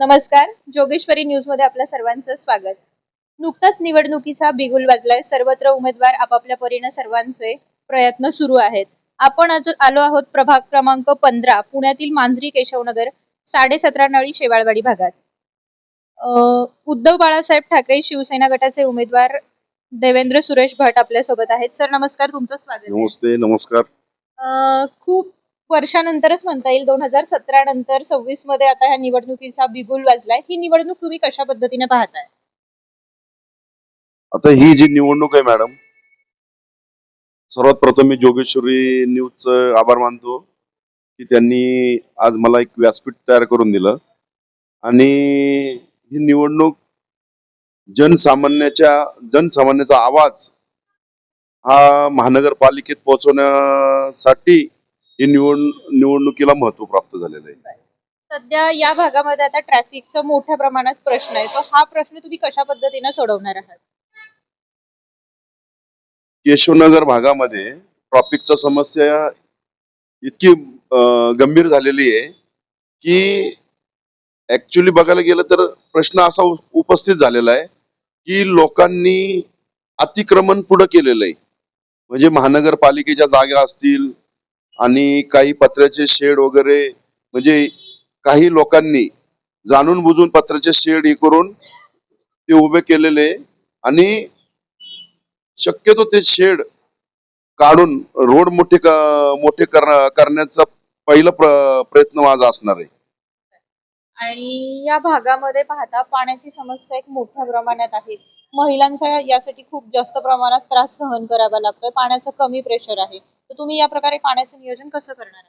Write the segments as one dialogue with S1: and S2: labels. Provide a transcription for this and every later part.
S1: नमस्कार जोगेश्वरी न्यूजमध्ये आपल्या सर्वांचं स्वागत. नुकताच निवडणुकीचा बिगुल वाजलाय. सर्वत्र उमेदवार आपापल्या परीने सर्वांचे प्रयत्न सुरू आहेत. आपण आज आलो आहोत प्रभाग क्रमांक पंधरा पुण्यातील मांजरी केशवनगर साडे सतरा नळी शेवाळवाडी भागात. उद्धव बाळासाहेब ठाकरे शिवसेना गटाचे उमेदवार देवेंद्र सुरेश भट आपल्यासोबत आहेत. सर नमस्कार तुमचं स्वागत.
S2: नमस्ते नमस्कार.
S1: खूप वर्षानंतरच म्हणता येईल दोन हजार सतरा नंतर सव्वीसमध्ये आता ह्या निवडणुकीचा बिगुल वाजलाय. ही निवडणूक तुम्ही कशा पद्धतीने पाहताय?
S2: आता ही जी निवडणूक आहे मॅडम सर्वात प्रथम मी जोगेश्वरी न्यूज आभार मानतो की त्यांनी आज मला एक व्यासपीठ तयार करून दिलं. आणि ही निवडणूक जनसामान्याच्या जनसामान्याचा आवाज हा महानगरपालिकेत पोहोचवण्यासाठी ही निवड निवडणुकीला महत्त्व प्राप्त झालेलं आहे.
S1: सध्या या भागामध्ये आता ट्रॅफिकचा मोठ्या प्रमाणात प्रश्न आहे. तो हा प्रश्न तुम्ही कशा पद्धतीने सोडवणार आहात?
S2: केशवनगर भागामध्ये ट्रॉफिकचा समस्या इतकी गंभीर झालेली आहे की ऍक्च्युली बघायला गेलं तर प्रश्न असा उपस्थित झालेला आहे की लोकांनी अतिक्रमण पुढे केलेलं आहे. म्हणजे महानगरपालिकेच्या जागा असतील आणि काही पत्र्याचे शेड वगैरे म्हणजे काही लोकांनी जाणून बुजून पत्र्याचे शेड हे करून ते उभे केलेले आणि शक्यतो ते शेड काढून रोड मोठे का, मोठे कर- करण्याचा पहिला प्रयत्न माझा असणार आहे.
S1: आणि या भागामध्ये पाहता पाण्याची समस्या एक मोठ्या प्रमाणात आहे. महिलांचा यासाठी खूप जास्त प्रमाणात त्रास सहन करावा लागतोय. पाण्याचं कमी प्रेशर आहे. तर तुम्ही या प्रकारे पाण्याचं नियोजन कसं करणार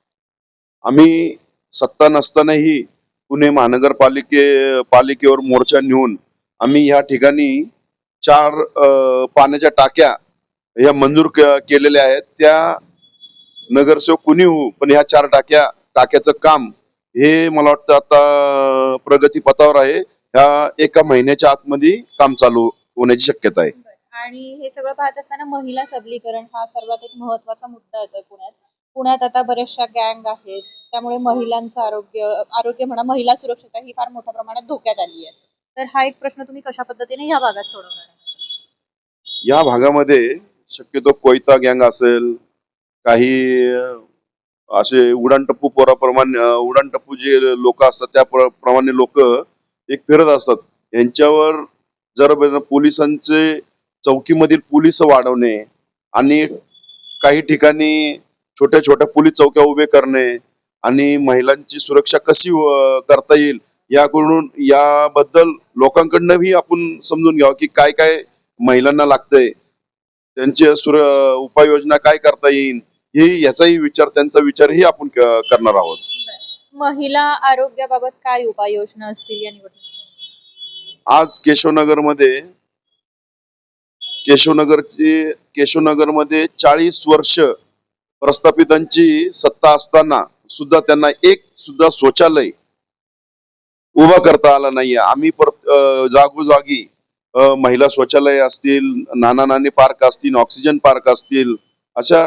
S2: आम्ही सत्ता नसतानाही पुणे महानगरपालिके पालिकेवर मोर्चा नेऊन आम्ही या ठिकाणी चार पाण्याच्या टाक्या या मंजूर केलेल्या आहेत. त्या नगरसेवक कुणी हो पण ह्या चार टाक्या टाक्याचं काम हे मला वाटतं आता प्रगती पथावर आहे. ह्या एका महिन्याच्या आतमध्ये काम चालू होण्याची शक्यता आहे.
S1: आणि हे सगळं पाहत असताना महिला सबलीकरण हा सर्वात एक महत्त्वाचा मुद्दा येतोय पुण्यात. पुण्यात आता बऱ्याचशा गँग आहेत त्यामुळे महिलांचं आरोग्य आरोग्य म्हणा महिला सुरक्षता ही फार मोठ्या प्रमाणात धोक्यात आली आहे. तर हा एक प्रश्न तुम्ही कशा पद्धतीने या भागात सोडवणार
S2: या भागामध्ये शक्यतो कोयता गँग असेल काही असे उडाणटप्पू पोराप्रमाणे उडाणटप्पू जे लोक असतात त्या प्रमाणे लोक एक फिरत असतात. यांच्यावर जर पोलिसांचे चौकीमधील पोलीस वाढवणे आणि काही ठिकाणी छोट्या छोट्या पोलीस चौक्या उभे करणे आणि महिलांची सुरक्षा कशी करता येईल याकडून याबद्दल लोकांकडनंही आपण समजून घ्यावं की काय काय महिलांना लागतंय. त्यांची सुर उपाययोजना काय करता येईल हे याचाही विचार त्यांचा विचारही आपण करणार आहोत.
S1: महिला आरोग्याबाबत काय उपाययोजना असतील या निवडणुकीत?
S2: आज केशवनगरमध्ये केशवनगरची केशवनगरमध्ये चाळीस वर्ष प्रस्थापितांची सत्ता असताना सुद्धा त्यांना एक सुद्धा शौचालय उभा करता आला नाहीये. आम्ही परत जागोजागी महिला शौचालय असतील नाना नानी पार्क असतील ऑक्सिजन पार्क असतील अशा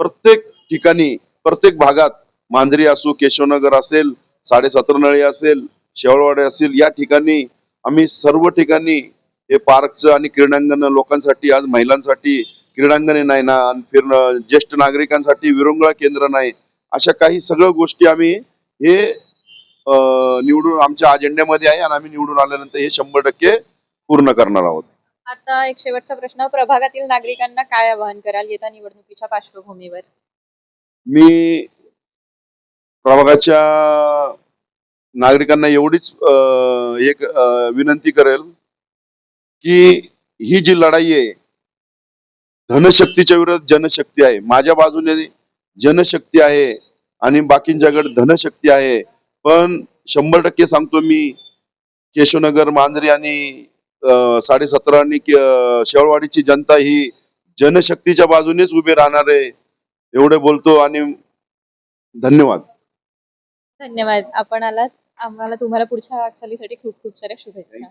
S2: प्रत्येक ठिकाणी प्रत्येक भागात मांजरी असो केशवनगर असेल साडेसतरनळे असेल शेवळवाडे असेल या ठिकाणी आम्ही सर्व ठिकाणी हे पार्कचं आणि क्रीडांगण लोकांसाठी आज महिलांसाठी क्रीडांगणे नाही ना आणि फिरणं ज्येष्ठ नागरिकांसाठी विरंगुळा केंद्र नाही अशा काही सगळ्या गोष्टी आम्ही हे निवडून आमच्या अजेंड्यामध्ये आहे आणि आम्ही निवडून आल्यानंतर हे शंभर टक्के पूर्ण करणार आहोत.
S1: आता एक शेवटचा प्रश्न प्रभागातील नागरिकांना काय आवाहन कराल येत्या निवडणुकीच्या पार्श्वभूमीवर?
S2: मी प्रभागाच्या नागरिकांना एवढीच एक विनंती करेल की ही जी लढाई आहे धनशक्तीच्या विरोधात जनशक्ती आहे. माझ्या बाजूने जनशक्ती आहे आणि बाकींच्याकडे धनशक्ती आहे. पण शंभर टक्के सांगतो मी केशवनगर मांजरी आणि साडेसतरा आणि शेवळवाडीची जनता ही जनशक्तीच्या बाजूनेच उभी राहणार आहे एवढे बोलतो आणि धन्यवाद.
S1: धन्यवाद. आपण आलात. आम्हाला तुम्हाला पुढच्या वाटचालीसाठी खूप खूप साऱ्या शुभेच्छा.